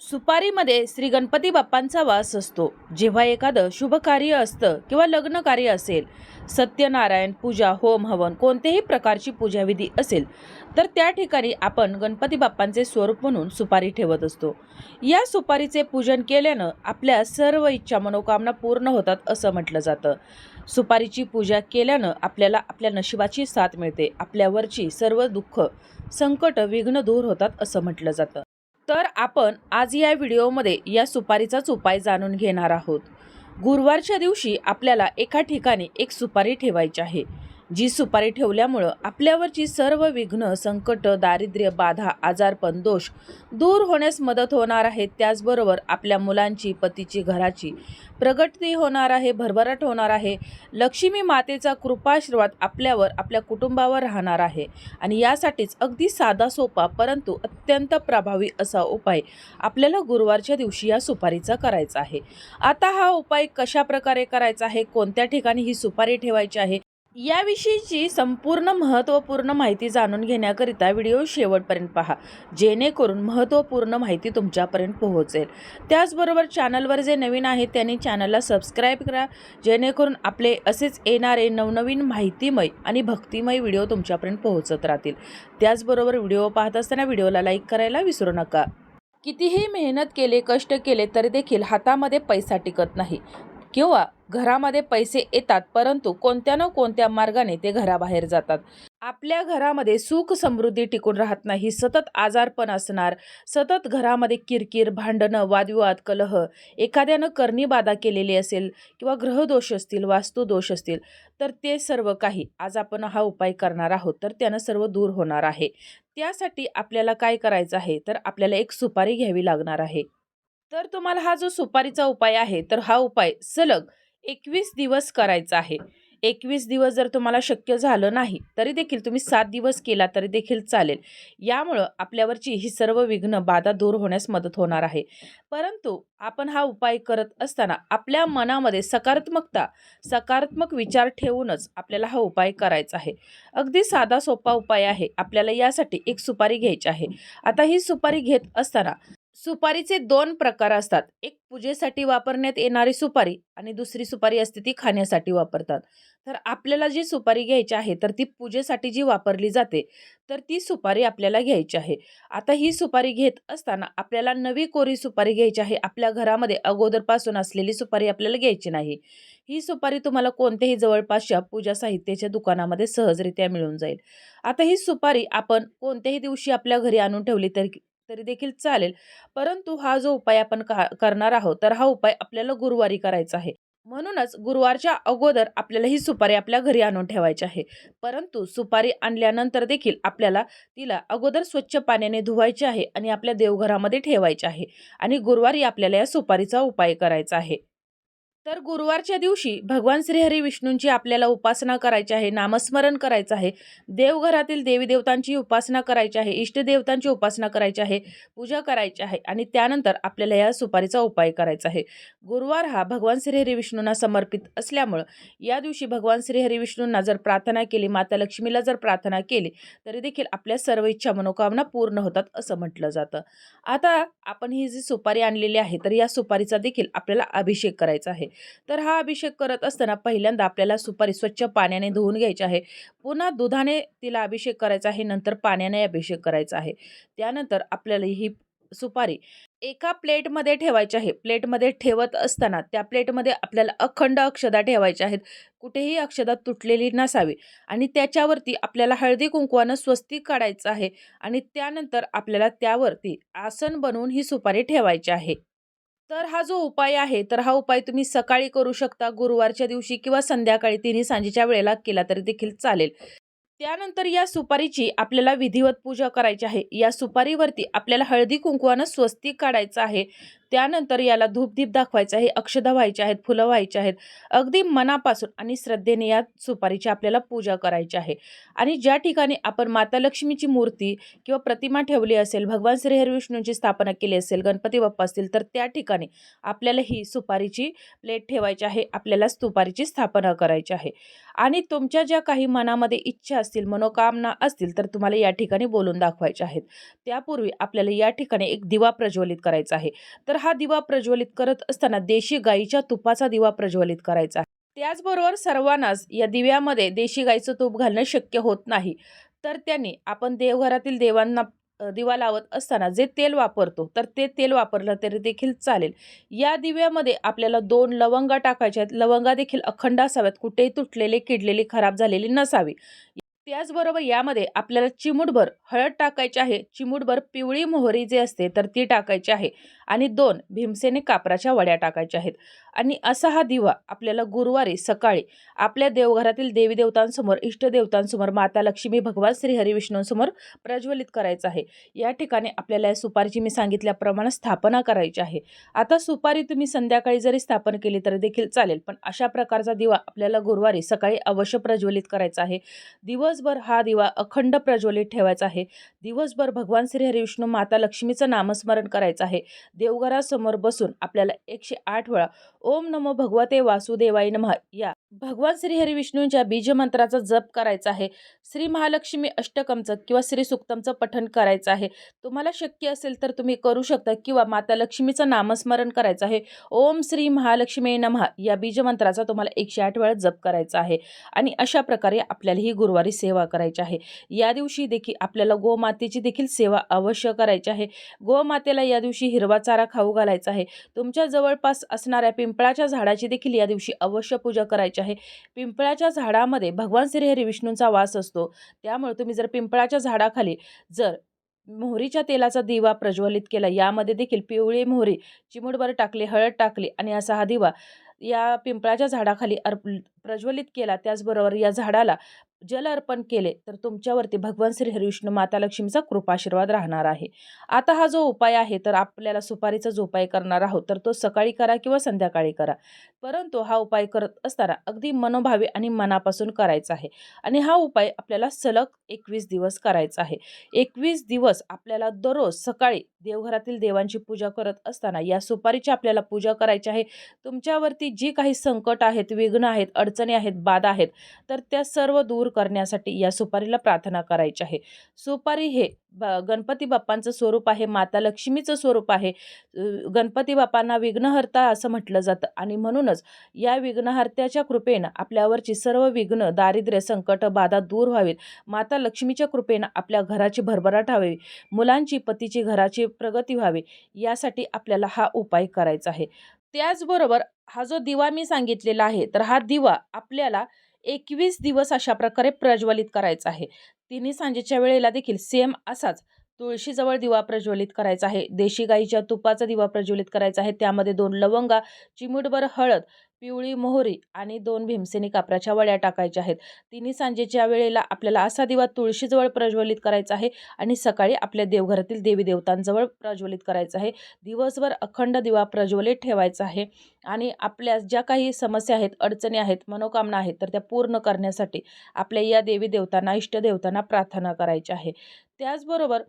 सुपारीमध्ये श्री गणपती बाप्पांचा वास असतो. जेव्हा एखादं शुभ कार्य असतं किंवा लग्न कार्य असेल सत्यनारायण पूजा होम हवन कोणत्याही प्रकारची पूजाविधी असेल तर त्या ठिकाणी आपण गणपती बाप्पांचे स्वरूप म्हणून सुपारी ठेवत असतो. या सुपारीचे पूजन केल्यानं आपल्या सर्व इच्छा मनोकामना पूर्ण होतात असं म्हटलं जातं. सुपारीची पूजा केल्यानं आपल्याला आपल्या नशिबाची साथ मिळते. आपल्यावरची सर्व दुःख संकट विघ्न दूर होतात असं म्हटलं जातं. तर आपण आज या व्हिडिओमध्ये या सुपारीचाच उपाय जाणून घेणार आहोत. गुरुवारच्या दिवशी आपल्याला एका ठिकाणी एक सुपारी ठेवायची आहे. जी सुपारी ठेवल्यामुळं आपल्यावरची सर्व विघ्न संकट दारिद्र्य बाधा आजारपण दोष दूर होण्यास मदत होणार आहे. त्याचबरोबर आपल्या मुलांची पतीची घराची प्रगती होणार आहे भरभराट होणार आहे. लक्ष्मी मातेचा कृपाशीर्वाद आपल्यावर आपल्या कुटुंबावर राहणार आहे आणि यासाठीच अगदी साधा सोपा परंतु अत्यंत प्रभावी असा उपाय आपल्याला गुरुवारच्या दिवशी या सुपारीचा करायचा आहे. आता हा उपाय कशा प्रकारे करायचा आहे? कोणत्या ठिकाणी ही सुपारी ठेवायची आहे? याविषयीची संपूर्ण महत्त्वपूर्ण माहिती जाणून घेण्याकरिता व्हिडिओ शेवटपर्यंत पहा. जेणेकरून महत्त्वपूर्ण माहिती तुमच्यापर्यंत पोहोचेल. त्याचबरोबर चॅनलवर जे नवीन आहेत त्यांनी चॅनलला सबस्क्राईब करा. जेणेकरून आपले असेच येणारे नवनवीन माहितीमय आणि भक्तिमय व्हिडिओ तुमच्यापर्यंत पोहोचत राहतील. त्याचबरोबर व्हिडिओ पाहत असताना व्हिडिओला लाईक करायला विसरू नका. कितीही मेहनत केले कष्ट केले तरी देखील हातामध्ये पैसा टिकत नाही. किंवा घरामध्ये पैसे येतात परंतु कोणत्या ना कोणत्या मार्गाने ते घराबाहेर जातात. आपल्या घरामध्ये सुख समृद्धी टिकून राहत नाही सतत आजारपण असणार सतत घरामध्ये किरकिर भांडणं वादविवाद कलह एखाद्यानं करणी बाधा केलेली असेल किंवा ग्रहदोष असतील वास्तुदोष असतील तर ते सर्व काही आज आपण हा उपाय करणार आहोत तर त्यानं सर्व दूर होणार आहे. त्यासाठी आपल्याला काय करायचं आहे तर आपल्याला एक सुपारी घ्यावी लागणार आहे. तर तुम्हाला हा जो सुपारीचा उपाय आहे तर हा उपाय सलग एकवीस दिवस करायचा आहे. एकवीस दिवस जर तुम्हाला शक्य झालं नाही तरी देखील तुम्ही सात दिवस केला तरी देखील चालेल. यामुळं आपल्यावरची ही सर्व विघ्न बाधा दूर होण्यास मदत होणार आहे. परंतु आपण हा उपाय करत असताना आपल्या मनामध्ये सकारात्मकता सकारात्मक विचार ठेवूनच आपल्याला हा उपाय करायचा आहे. अगदी साधा सोपा उपाय आहे. आपल्याला यासाठी एक सुपारी घ्यायची आहे. आता ही सुपारी घेत असताना सुपारीचे दोन प्रकार असतात. एक पूजेसाठी वापरण्यात येणारी सुपारी आणि दुसरी सुपारी असते ती खाण्यासाठी वापरतात. तर आपल्याला जी सुपारी घ्यायची आहे तर ती पूजेसाठी जी वापरली जाते तर ती सुपारी आपल्याला घ्यायची आहे. आता ही सुपारी घेत असताना आपल्याला नवी कोरी सुपारी घ्यायची आहे. आपल्या घरामध्ये अगोदरपासून असलेली सुपारी आपल्याला घ्यायची नाही. ही सुपारी तुम्हाला कोणत्याही जवळपासच्या पूजा साहित्याच्या दुकानामध्ये सहजरित्या मिळून जाईल. आता ही सुपारी आपण कोणत्याही दिवशी आपल्या घरी आणून ठेवली तरी तरी देखील चालेल. परंतु हा जो उपाय आपण का करणार आहोत तर हा उपाय आपल्याला गुरुवारी करायचा आहे. म्हणूनच गुरुवारच्या अगोदर आपल्याला ही सुपारी आपल्या घरी आणून ठेवायची आहे. परंतु सुपारी आणल्यानंतर देखील आपल्याला तिला अगोदर स्वच्छ पाण्याने धुवायची आहे आणि आपल्या देवघरामध्ये ठेवायची आहे. आणि गुरुवारी आपल्याला या सुपारीचा उपाय करायचा आहे. तर गुरुवारच्या दिवशी भगवान श्रीहरी विष्णूंची आपल्याला उपासना करायची आहे नामस्मरण करायचं आहे. देवघरातील देवी देवतांची उपासना करायची आहे इष्टदेवतांची उपासना करायची आहे पूजा करायची आहे आणि त्यानंतर आपल्याला या सुपारीचा उपाय करायचा आहे. गुरुवार हा भगवान श्रीहरी विष्णूंना समर्पित असल्यामुळं या दिवशी भगवान श्रीहरी विष्णूंना जर प्रार्थना केली माता लक्ष्मीला जर प्रार्थना केली तरी देखील आपल्या सर्व इच्छा मनोकामना पूर्ण होतात असं म्हटलं जातं. आता आपण ही जी सुपारी आणलेली आहे तर या सुपारीचा देखील आपल्याला अभिषेक करायचा आहे. तर हा अभिषेक करत असताना पहिल्यांदा आपल्याला सुपारी स्वच्छ पाण्याने धुवून घ्यायची आहे. पुन्हा दुधाने तिला अभिषेक करायचा आहे नंतर पाण्याने अभिषेक करायचा आहे. त्यानंतर आपल्याला ही सुपारी एका प्लेटमध्ये ठेवायची आहे. प्लेटमध्ये ठेवत असताना त्या प्लेटमध्ये आपल्याला अखंड अक्षदा ठेवायच्या आहेत. कुठेही अक्षदा तुटलेली नसावी आणि त्याच्यावरती आपल्याला हळदी कुंकवानं स्वस्तिक काढायचं आहे आणि त्यानंतर आपल्याला त्यावरती आसन बनवून ही सुपारी ठेवायची आहे. तर हा जो उपाय आहे तर हा उपाय तुम्ही सकाळी करू शकता गुरुवारच्या दिवशी किंवा संध्याकाळी तिन्ही सांजेच्या वेळेला केला तरी देखील चालेल. त्यानंतर या सुपारीची आपल्याला विधिवत पूजा करायची आहे. या सुपारीवरती आपल्याला हळदी कुंकवानं स्वस्तिक काढायचं आहे. त्यानंतर याला धूपदीप दाखवायचं आहे अक्षदा व्हायचे आहेत फुलं व्हायची आहेत. अगदी मनापासून आणि श्रद्धेने या सुपारीची आपल्याला पूजा करायची आहे. आणि ज्या ठिकाणी आपण माता लक्ष्मीची मूर्ती किंवा प्रतिमा ठेवली असेल भगवान श्री हरविष्णूंची स्थापना केली असेल गणपती बाप्पा असतील तर त्या ठिकाणी आपल्याला ही सुपारीची प्लेट ठेवायची आहे आपल्याला सुपारीची स्थापना करायची आहे. आणि तुमच्या ज्या काही मनामध्ये इच्छा असतील मनोकामना असतील तर तुम्हाला या ठिकाणी बोलून दाखवायच्या आहेत. त्यापूर्वी आपल्याला या ठिकाणी एक दिवा प्रज्वलित करायचा आहे. तर तर हा दिवा प्रज्वलित करत असताना देशी गाईच्या तुपाचा दिवा प्रज्वलित करायचा त्याचबरोबर सर्वांनाच या दिव्यामध्ये देशी गाईचं तूप घालणं शक्य होत नाही. तर त्यांनी आपण देवघरातील देवांना दिवा लावत असताना जे तेल वापरतो तर ते तेल वापरलं तरी देखील चालेल. या दिव्यामध्ये आपल्याला दोन लवंगा टाकायच्या आहेत. लवंगा देखील अखंड असाव्यात. कुठेही तुटलेले किडलेली खराब झालेली नसावी. त्याचबरोबर यामध्ये आपल्याला चिमूटभर हळद टाकायची आहे. चिमूटभर पिवळी मोहरी जे असते तर ती टाकायची आहे. आणि दोन भीमसेने कापराच्या वड्या टाकायच्या आहेत. आणि असा हा दिवा आपल्याला गुरुवारी सकाळी आपल्या देवघरातील देवी देवतांसमोर इष्टदेवतांसमोर माता लक्ष्मी भगवान श्री हरिविष्णूंसमोर प्रज्वलित करायचा आहे. या ठिकाणी आपल्याला या सुपारीची मी सांगितल्याप्रमाणे स्थापना करायची आहे. आता सुपारी तुम्ही संध्याकाळी जरी स्थापन केली तरी देखील चालेल पण अशा प्रकारचा दिवा आपल्याला गुरुवारी सकाळी अवश्य प्रज्वलित करायचा आहे. दिवस दिवसभर हा दिवा अखंड प्रज्वलित ठेवायचा आहे. दिवसभर भगवान श्री हरिविष्णू माता लक्ष्मीचं नामस्मरण करायचं आहे. देवघरासमोर बसून आपल्याला एकशे आठ वेळा ओम नमो भगवते वासुदेवाय नमः या भगवान श्री हरिविष्णूंच्या बीजमंत्राचा जप करायचा आहे. श्री महालक्ष्मी अष्टकमचं किंवा श्री सुक्तमचं पठण करायचं आहे. तुम्हाला शक्य असेल तर तुम्ही करू शकता किंवा माता लक्ष्मीचं नामस्मरण करायचं आहे. ओम श्री महालक्ष्मी नमः या बीजमंत्राचा तुम्हाला एकशे आठ वेळा जप करायचा आहे. आणि अशा प्रकारे आपल्याला ही गुरुवारी सेवा करायची आहे. या दिवशी देखील आपल्याला गोमातेची देखील सेवा अवश्य करायची आहे. गोमातेला या दिवशी हिरवा चारा खाऊ घालायचा आहे. तुमच्या जवळपास असणाऱ्या पिंपळाच्या झाडाची देखील या दिवशी अवश्य पूजा करायची आहे. पिंपळाच्या झाडामध्ये भगवान श्री हरी विष्णूंचा वास असतो. त्यामुळे तुम्ही जर पिंपळाच्या झाडाखाली जर मोहरीच्या तेलाचा दिवा प्रज्वलित केला यामध्ये देखील पिवळी मोहरी चिमुडभर टाकली हळद टाकली आणि असा हा दिवा या पिंपळाच्या झाडाखाली अर्प प्रज्वलित केला त्याचबरोबर या झाडाला जल अर्पण केले तर तुमच्यावरती भगवान श्री हरिविष्णू माता लक्ष्मीचा कृपाशीर्वाद राहणार आहे. आता हा जो उपाय आहे तर आपल्याला सुपारीचा जो उपाय करणार आहोत तर तो सकाळी करा किंवा संध्याकाळी करा. परंतु हा उपाय करत असताना अगदी मनोभावे आणि मनापासून करायचा आहे. आणि हा उपाय आपल्याला सलग एकवीस दिवस करायचा आहे. एकवीस दिवस आपल्याला दररोज सकाळी देवघरातील देवांची पूजा करत असताना या सुपारीची आपल्याला पूजा करायची आहे. तुमच्यावरती जी काही संकट आहेत विघ्न आहेत अडचण अडचणी आहेत बाधा आहेत तर त्या सर्व दूर करण्यासाठी या सुपारीला प्रार्थना करायची आहे. सुपारी हे ब गणपती बाप्पांचं स्वरूप आहे माता लक्ष्मीचं स्वरूप आहे. गणपती बाप्पांना विघ्नहर्ता असं म्हटलं जातं आणि म्हणूनच या विघ्नहर्त्याच्या कृपेनं आपल्यावरची सर्व विघ्न दारिद्र्य संकट बाधा दूर व्हावीत. माता लक्ष्मीच्या कृपेनं आपल्या घराची भरभराट व्हावी मुलांची पतीची घराची प्रगती व्हावी यासाठी आपल्याला हा उपाय करायचा आहे. त्याचबरोबर हा जो दिवा मी सांगितलेला आहे तर हा दिवा आपल्याला एकवीस दिवस अशा प्रकारे प्रज्वलित करायचा आहे. तिन्ही सांजेच्या वेळेला देखील सेम असाच. तुळशीजवळ दिवा प्रज्वलित करायचा आहे देशी गाईच्या तुपाचा दिवा प्रज्वलित करायचा आहे त्यामध्ये दोन लवंगा चिमूटभर हळद पिवळी मोहरी आणि दोन भीमसेनी कापराच्या वड्या टाकायच्या आहेत. तिन्ही सांजेच्या वेळेला आपल्याला असा दिवा तुळशीजवळ प्रज्वलित करायचा आहे आणि सकाळी आपल्या देवघरातील देवी देवतांजवळ प्रज्वलित करायचा आहे. दिवसभर अखंड दिवा प्रज्वलित ठेवायचा आहे आणि आपल्या ज्या काही समस्या आहेत अडचणी आहेत मनोकामना आहेत तर त्या पूर्ण करण्यासाठी आपल्या या देवी देवतांना इष्टदेवतांना प्रार्थना करायची आहे. त्याचबरोबर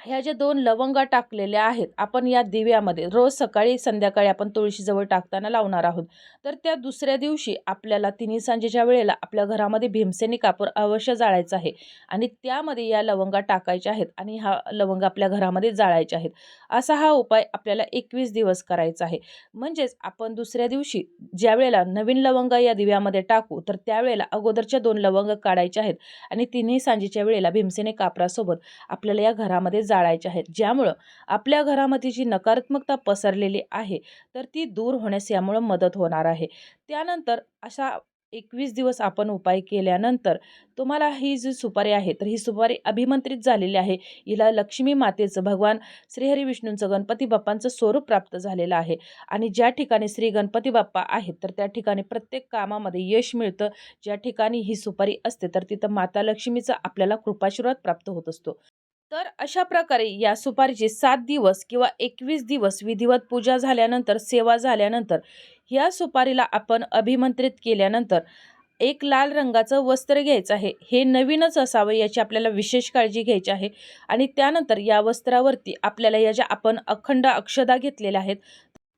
ह्या ज्या दोन लवंगा टाकलेल्या आहेत आपण या दिव्यामध्ये रोज सकाळी संध्याकाळी आपण तुळशीजवळ टाकताना लावणार आहोत. तर त्या दुसऱ्या दिवशी आपल्याला तिन्ही सांजेच्या वेळेला आपल्या घरामध्ये भीमसेनी कापूर अवश्य जाळायचं आहे आणि त्यामध्ये या लवंगा टाकायच्या आहेत आणि हा लवंग आपल्या घरामध्ये जाळायचे आहेत. असा हा उपाय आपल्याला एकवीस दिवस करायचा आहे. म्हणजेच आपण दुसऱ्या दिवशी ज्या वेळेला नवीन लवंगा या दिव्यामध्ये टाकू तर त्यावेळेला अगोदरच्या दोन लवंग काढायच्या आहेत आणि तिन्ही सांजेच्या वेळेला भीमसेनी कापरासोबत आपल्याला या घरामध्ये जाळायचे आहेत. ज्यामुळं आपल्या घरामध्ये जी नकारात्मकता पसरलेली आहे तर ती दूर होण्यास यामुळं मदत होणार आहे. त्यानंतर अशा एकवीस दिवस आपण उपाय केल्यानंतर तुम्हाला ही जी सुपारी आहे तर ही सुपारी अभिमंत्रित झालेली आहे. हिला लक्ष्मी मातेचं भगवान श्रीहरी विष्णूंचं गणपती बाप्पांचं स्वरूप प्राप्त झालेलं आहे. आणि ज्या ठिकाणी श्री गणपती बाप्पा आहेत तर त्या ठिकाणी प्रत्येक कामामध्ये यश मिळतं. ज्या ठिकाणी ही सुपारी असते तर तिथं माता लक्ष्मीचा आपल्याला कृपाशीर्वाद प्राप्त होत असतो. तर अशा प्रकारे या सुपारीचे सात दिवस किंवा एकवीस दिवस विधिवत पूजा झाल्यानंतर सेवा झाल्यानंतर या सुपारीला आपण अभिमंत्रित केल्यानंतर एक लाल रंगाचं वस्त्र घ्यायचं आहे. हे नवीनच असावं याची आपल्याला विशेष काळजी घ्यायची आहे. आणि त्यानंतर या वस्त्रावरती आपल्याला या ज्या आपण अखंड अक्षदा घेतलेल्या आहेत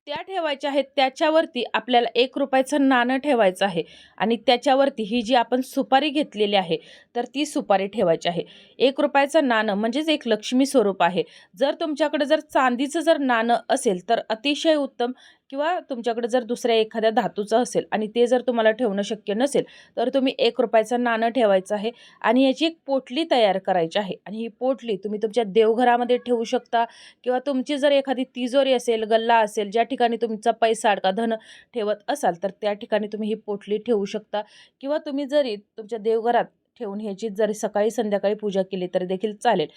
त्या ठेवायच्या आहेत त्याच्यावरती आपल्याला एक रुपयाचं नाणं ठेवायचं आहे. आणि त्याच्यावरती ही जी आपण सुपारी घेतलेली आहे तर ती सुपारी ठेवायची आहे. एक रुपयाचं नाणं म्हणजेच एक लक्ष्मी स्वरूप आहे. जर तुमच्याकडे जर चांदीचं जर नाणं असेल तर अतिशय उत्तम किंवा तुमच्याकडे जर दुसऱ्या एखाद्या धातूचं असेल आणि ते जर तुम्हाला ठेवणं शक्य नसेल तर तुम्ही एक रुपयाचं नाणं ठेवायचं आहे आणि याची एक पोटली तयार करायची आहे. आणि ही पोटली तुम्ही तुमच्या देवघरामध्ये ठेवू शकता किंवा तुमची जर एखादी तिजोरी असेल गल्ला असेल ज्या ठिकाणी तुमचा पैसा अडका धन ठेवत असाल तर त्या ठिकाणी तुम्ही ही पोटली ठेवू शकता. किंवा तुम्ही जरी तुमच्या देवघरात ठेवून ह्याची जरी सकाळी संध्याकाळी पूजा केली तरी देखील चालेल.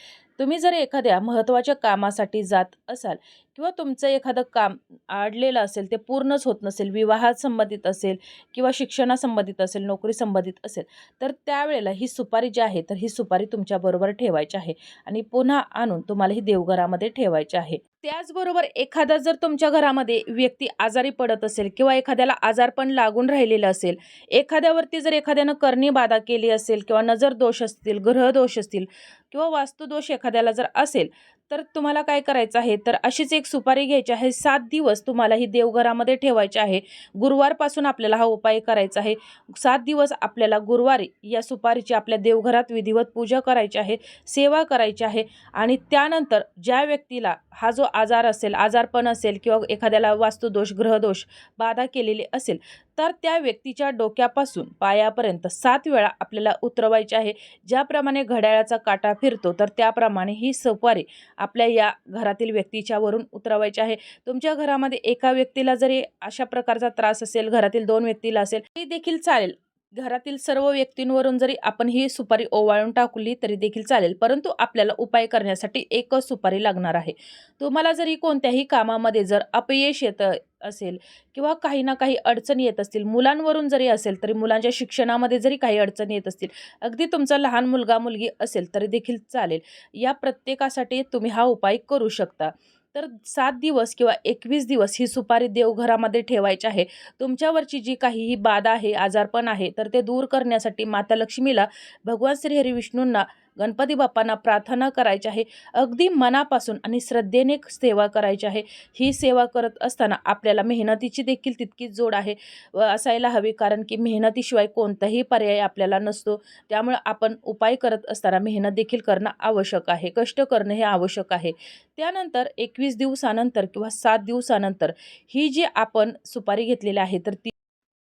तुम्ही जर एखाद्या महत्त्वाच्या कामासाठी जात असाल किंवा तुमचं एखादं काम आडलेलं असेल ते पूर्णच होत नसेल विवाहात संबंधित असेल किंवा शिक्षणासंबंधित असेल नोकरी संबंधित असेल तर त्यावेळेला ही सुपारी जी आहे तर ही सुपारी तुमच्याबरोबर ठेवायची आहे आणि पुन्हा आणून तुम्हाला ही देवघरामध्ये ठेवायची आहे. त्याचबरोबर एखादा जर तुमच्या घरामध्ये व्यक्ती आजारी पडत असेल किंवा एखाद्याला आजारपण लागून राहिलेलं असेल एखाद्यावरती जर एखाद्यानं करणी बाधा केली असेल किंवा नजर दोष असतील ग्रहदोष असतील किंवा वास्तुदोष एखाद्याला जर असेल तर तुम्हाला काय करायचं आहे? तर अशीच एक सुपारी घ्यायची आहे. सात दिवस तुम्हाला ही देवघरामध्ये ठेवायची आहे. गुरुवारपासून आपल्याला हा उपाय करायचा आहे. सात दिवस आपल्याला गुरुवारी या सुपारीची आपल्या देवघरात विधिवत पूजा करायची आहे सेवा करायची आहे आणि त्यानंतर ज्या व्यक्तीला हा जो आजार असेल आजारपण असेल किंवा एखाद्याला वास्तुदोष ग्रहदोष बाधा केलेली असेल तर त्या व्यक्तीच्या डोक्यापासून पायापर्यंत सात वेळा आपल्याला उतरवायचे आहे. ज्याप्रमाणे घड्याळाचा काटा फिरतो तर त्याप्रमाणे ही सुपारी आपल्या या घरातील व्यक्तीच्या वरून उतरवायचे आहे. तुमच्या घरामध्ये एका व्यक्तीला जरी अशा प्रकारचा त्रास असेल घरातील दोन व्यक्तीला असेल तरी देखील चालेल. घरातील सर्व व्यक्तींवरून जरी आपण ही सुपारी ओवाळून टाकली तरी देखील चालेल परंतु आपल्याला उपाय करण्यासाठी एकच सुपारी लागणार आहे. तुम्हाला जरी कोणत्याही कामामध्ये जर अपयश येतं असेल किंवा काही ना काही अडचणी येत असतील मुलांवरून जरी असेल तरी मुलांच्या शिक्षणामध्ये जरी काही अडचणी येत असतील अगदी तुमचा लहान मुलगा मुलगी असेल तरी देखील चालेल. या प्रत्येकासाठी तुम्ही हा उपाय करू शकता. तर सात दिवस किंवा एकवीस दिवस ही सुपारी देवघरामध्ये ठेवायची आहे. तुमच्यावरची जी काही ही बाधा आहे आजारपण आहे तर ते दूर करण्यासाठी माता लक्ष्मीला भगवान श्री हरी विष्णूंना गणपती बाप्पांना प्रार्थना करायची आहे. अगदी मनापासून आणि श्रद्धेने सेवा करायची आहे. ही सेवा करत असताना आपल्याला मेहनतीची देखील तितकीच जोड आहे व असायला हवी. कारण की मेहनतीशिवाय कोणताही पर्याय आपल्याला नसतो. त्यामुळे आपण उपाय करत असताना मेहनत देखील करणं आवश्यक आहे. कष्ट करणं हे आवश्यक आहे. त्यानंतर एकवीस दिवसानंतर किंवा सात दिवसानंतर ही जी आपण सुपारी घेतलेली आहे तर ती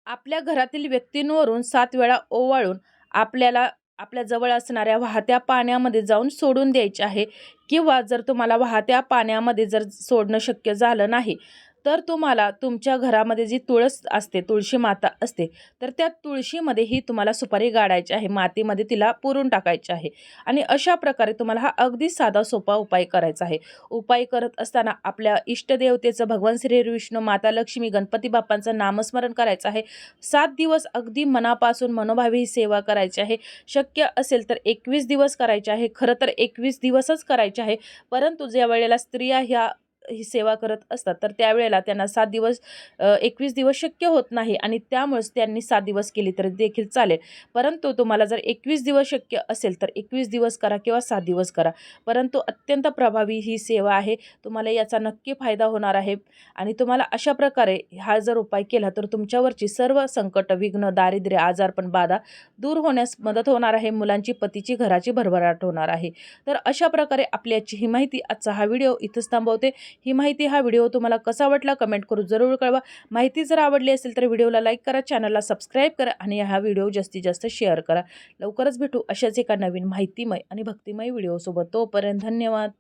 आपल्या घरातील व्यक्तींवरून सात वेळा ओवाळून आपल्याला आपल्या जवळ असणाऱ्या वाहत्या पाण्यामध्ये जाऊन सोडून द्यायचे आहे. किंवा जर तुम्हाला वाहत्या पाण्यामध्ये जर सोडणं शक्य झालं नाही तर तुम्हाला तुमच्या घरामध्ये जी तुळस असते तुळशी माता असते तर त्या तुळशीमध्ये ही तुम्हाला सुपारी गाडायची आहे. मातीमध्ये तिला पुरून टाकायची आहे. आणि अशा प्रकारे तुम्हाला हा अगदी साधा सोपा उपाय करायचा आहे. उपाय करत असताना आपल्या इष्टदेवतेचं भगवान श्री विष्णू माता लक्ष्मी गणपती बाप्पांचं नामस्मरण करायचं आहे. सात दिवस अगदी मनापासून मनोभावी ही सेवा करायची आहे. शक्य असेल तर एकवीस दिवस करायचे आहे. खरं तर एकवीस दिवसच करायचे आहे. परंतु ज्या वेळेला स्त्रिया ह्या ही सेवा करत असतात. तर त्यावेळेला त्यांना सात दिवस एकवीस दिवस शक्य होत नाही आणि त्यामुळेच त्यांनी सात दिवस केली तर देखील चालेल. परंतु तुम्हाला जर एकवीस दिवस शक्य असेल तर एकवीस दिवस करा किंवा सात दिवस करा. परंतु अत्यंत प्रभावी ही सेवा आहे. तुम्हाला याचा नक्की फायदा होणार आहे आणि तुम्हाला अशा प्रकारे हा जर उपाय केला तर तुमच्यावरची सर्व संकट विघ्न दारिद्र्य आजारपण बाधा दूर होण्यास मदत होणार आहे. मुलांची पतीची घराची भरभराट होणार आहे. तर अशा प्रकारे आपल्याची ही माहिती आजचा हा व्हिडिओ इथंच थांबवते. ही माहिती हा व्हिडिओ तुम्हाला कसा वाटला कमेंट करून जरूर कळवा. माहिती जर आवडली असेल तर व्हिडिओला लाईक करा चॅनलला सबस्क्राईब करा आणि हा व्हिडिओ जास्तीत जास्त शेअर करा. लवकरच भेटू अशाच एका नवीन माहितीमय आणि भक्तिमय व्हिडिओसोबत. तोपर्यंत धन्यवाद.